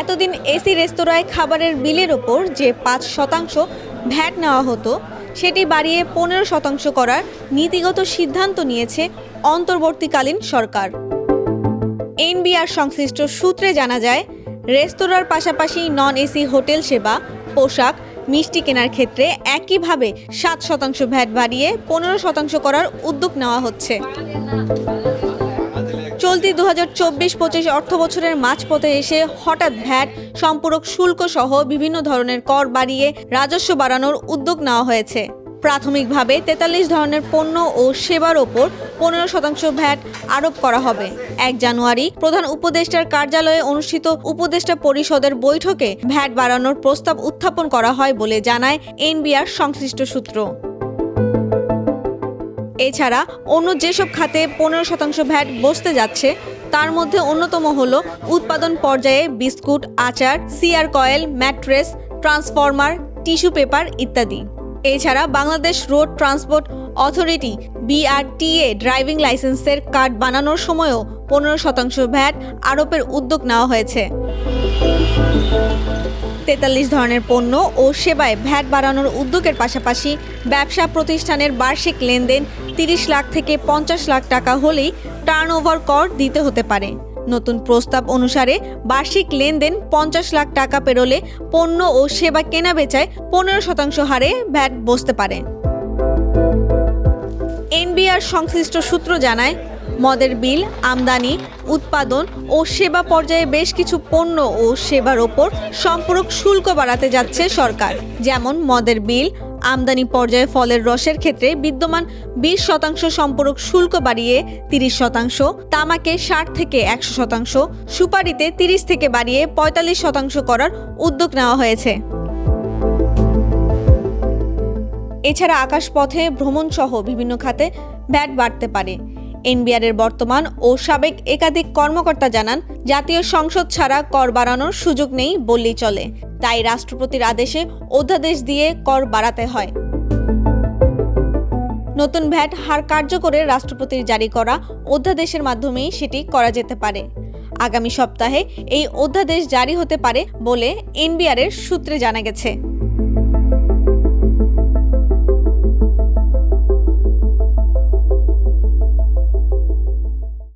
এতদিন এসি রেস্তোরাঁয় খাবারের বিলের ওপর যে পাঁচ শতাংশ ভ্যাট নেওয়া হতো, সেটি বাড়িয়ে পনেরো শতাংশ করার নীতিগত সিদ্ধান্ত নিয়েছে অন্তর্বর্তীকালীন সরকার। এনবিআর সংশ্লিষ্ট সূত্রে জানা যায়, রেস্তোরাঁর পাশাপাশি নন এসি হোটেল সেবা, পোশাক, মিষ্টি কেনার ক্ষেত্রে একইভাবে সাত শতাংশ ভ্যাট বাড়িয়ে পনেরো শতাংশ করার উদ্যোগ নেওয়া হচ্ছে। হাজার চব্বিশ পঁচিশ অর্থ বছরের মাঝপথে এসে হঠাৎ ভ্যাট, সম্পূরক শুল্ক সহ বিভিন্ন ধরনের কর বাড়িয়ে রাজস্ব বাড়ানোর উদ্যোগ নেওয়া হয়েছে। প্রাথমিকভাবে তেতাল্লিশ ধরনের পণ্য ও সেবার ওপর পনেরো শতাংশ ভ্যাট আরোপ করা হবে। এক জানুয়ারি প্রধান উপদেষ্টার কার্যালয়ে অনুষ্ঠিত উপদেষ্টা পরিষদের বৈঠকে ভ্যাট বাড়ানোর প্রস্তাব উত্থাপন করা হয় বলে জানায় এনবিআর সংশ্লিষ্ট সূত্র। এছাড়া অন্য যেসব খাতে পনেরো শতাংশ ভ্যাট বসতে যাচ্ছে তার মধ্যে অন্যতম হল উৎপাদন পর্যায়ে বিস্কুট, আচার, CR coil, mattress, transformer, tissue paper ইত্যাদি। এছাড়া Bangladesh road transport authority BRTA driving লাইসেন্সের কার্ড বানানোর সময়ও পনেরো শতাংশ ভ্যাট আরোপের উদ্যোগ নেওয়া হয়েছে। তেতাল্লিশ ধরনের পণ্য ও সেবায় ভ্যাট বাড়ানোর উদ্যোগের পাশাপাশি ব্যবসা প্রতিষ্ঠানের বার্ষিক লেনদেন তিরিশ লাখ থেকে পঞ্চাশ লাখ টাকা হলেই টার্নওভার কর দিতে হতে পারে। নতুন প্রস্তাব অনুসারে বার্ষিক লেনদেন পঞ্চাশ লাখ টাকা পেরোলে পণ্য ও সেবা কেনা বেচায় পনেরো শতাংশ হারে ভ্যাট বসতে পারে। এনবিআর সংশ্লিষ্ট সূত্র জানায়, মদের বিল, আমদানি, উৎপাদন ও সেবা পর্যায়ে বেশ কিছু পণ্য ও সেবার ওপর সম্পূরক শুল্ক বাড়াতে যাচ্ছে সরকার, যেমন মদের বিল আমদানি পর্যায়ে ফলের রসের ক্ষেত্রে বিদ্যমান বিশ শতাংশ সম্পূরক শুল্ক বাড়িয়ে তিরিশ শতাংশ, তামাকে ষাট থেকে একশো শতাংশ, সুপারিতে তিরিশ থেকে বাড়িয়ে পঁয়তাল্লিশ শতাংশ করার উদ্যোগ নেওয়া হয়েছে। এছাড়া আকাশপথে ভ্রমণসহ বিভিন্ন খাতে ব্যাট বাড়তে পারে। এনবিআরের বর্তমান ও সাবেক একাধিক কর্মকর্তা জানান, জাতীয় সংসদ ছাড়া কর বাড়ানোর সুযোগ নেই বললেই চলে। তাই রাষ্ট্রপতির আদেশে অধ্যাদেশ দিয়ে কর বাড়াতে হয়। নতুন ভ্যাট হার কার্যকরে রাষ্ট্রপতির জারি করা অধ্যাদেশের মাধ্যমেই সেটি করা যেতে পারে। আগামী সপ্তাহে এই অধ্যাদেশ জারি হতে পারে বলে এনবিআরের সূত্রে জানা গেছে।